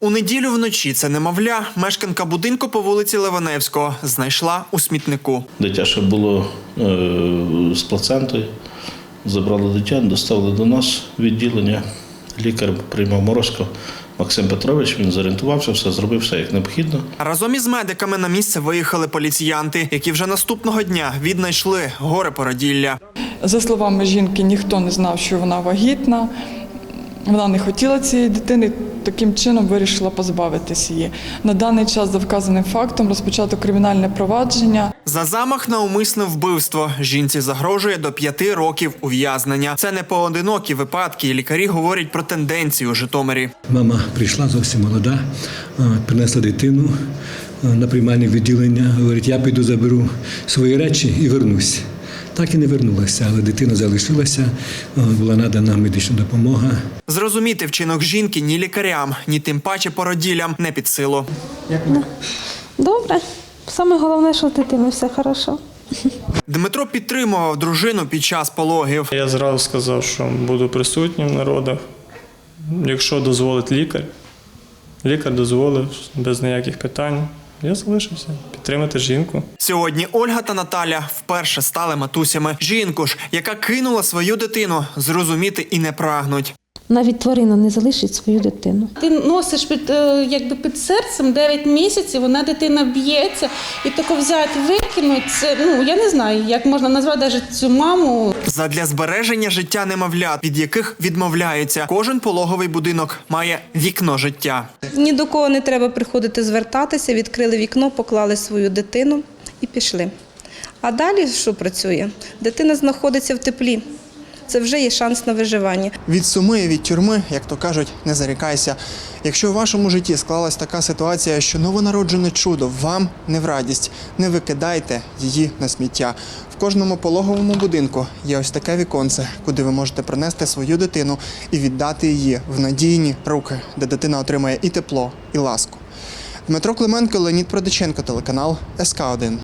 У неділю вночі це немовля, мешканка будинку по вулиці Леваневського знайшла у смітнику. Дитя ще було е, з плацентою. Забрали дитя, доставили до нас відділення. Лікар приймав Морозко Максим Петрович. Він зорієнтувався, все зробив все як необхідно. Разом із медиками на місце виїхали поліціянти, які вже наступного дня віднайшли горе породілля. За словами жінки, ніхто не знав, що вона вагітна. Вона не хотіла цієї дитини, таким чином вирішила позбавитись її. На даний час за вказаним фактом розпочато кримінальне провадження. За замах на умисне вбивство жінці загрожує до п'яти років ув'язнення. Це не поодинокі випадки. і Лікарі говорять про тенденцію у Житомирі. Мама прийшла зовсім молода, принесла дитину на приймальне відділення. Говорить, я піду заберу свої речі і вернусь. Так і не вернулася, але дитина залишилася, була надана медична допомога. Зрозуміти вчинок жінки ні лікарям, ні тим паче породіллям не під силу. Добре. Саме головне, що дитиною все хорошо. Дмитро підтримував дружину під час пологів. Я зразу сказав, що буду присутнім на родах, якщо дозволить лікар. Лікар дозволив без ніяких питань. Я залишився підтримати жінку. Сьогодні Ольга та Наталя вперше стали матусями. Жінку ж, яка кинула свою дитину, зрозуміти і не прагнуть. Навіть тварина не залишить свою дитину. Ти носиш під, е, якби під серцем 9 місяців, вона дитина б'ється, і тако взяти, викинути, це, ну, я не знаю, як можна назвати навіть цю маму. Задля збереження життя немовлят, від яких відмовляються, кожен пологовий будинок має вікно життя. Ні до кого не треба приходити звертатися, відкрили вікно, поклали свою дитину і пішли. А далі що працює? Дитина знаходиться в теплі. Це вже є шанс на виживання. Від суми, і від тюрми, як то кажуть, не зарікайся. Якщо в вашому житті склалась така ситуація, що новонароджене чудо вам не в радість, не викидайте її на сміття. В кожному пологовому будинку є ось таке віконце, куди ви можете принести свою дитину і віддати її в надійні руки, де дитина отримає і тепло, і ласку. Дмитро Клименко, Леонід Продиченко, телеканал СК 1